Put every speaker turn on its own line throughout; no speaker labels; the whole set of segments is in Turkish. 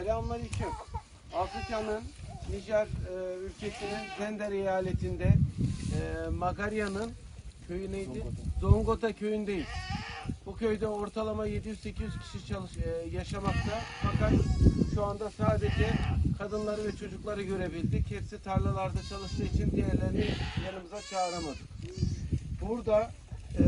Selamünaleyküm. Afrika'nın Nijer e, ülkesinin Zender eyaletinde e, Magarya'nın köyü neydi? Zongota köyündeyiz. Bu köyde ortalama 700-800 kişi çalış, e, yaşamakta. Fakat şu anda sadece kadınları ve çocukları görebildik. Hepsi tarlalarda çalıştığı için diğerlerini yanımıza çağıramadık. Burada e,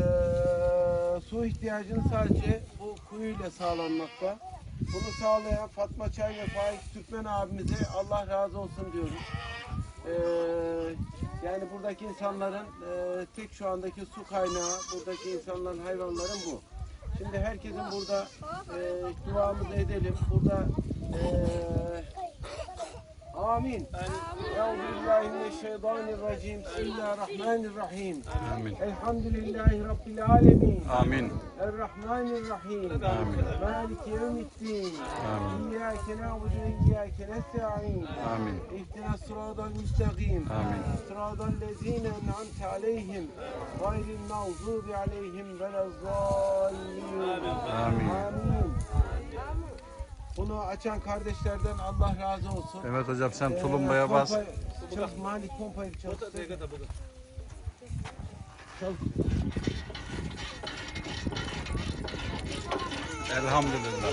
su ihtiyacını sadece bu kuyuyla sağlanmakta. Bunu sağlayan Fatma Çay ve Faik Türkmen abimize Allah razı olsun diyoruz. E, yani buradaki insanların e, tek şu andaki su kaynağı, buradaki insanların, hayvanların bu. Şimdi herkesin burada e, duamızı edelim. Burada e, آمين أعوذ بالله
من
الشيطان الرجيم بسم
الله
الرحمن
الرحيم
آمين الحمد
لله
رب العالمين آمين الرحمن الرحيم
آمين
مالك يوم الدين
آمين
إياك نعبد وإياك نستعين آمين اهدنا الصراط المستقيم
آمين
صراط الذين أنعمت عليهم غير المغضوب عليهم ولا الضالين آمين آمين Bunu açan kardeşlerden Allah razı olsun.
Evet hocam sen
Ee,
tulumbaya bas.
pompa- Çalış, Malik pompayı. Çalış.
Elhamdülillah.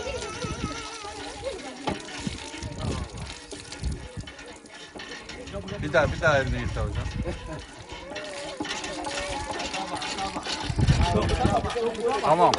Bir daha bir daha elini yıka hocam. Tamam.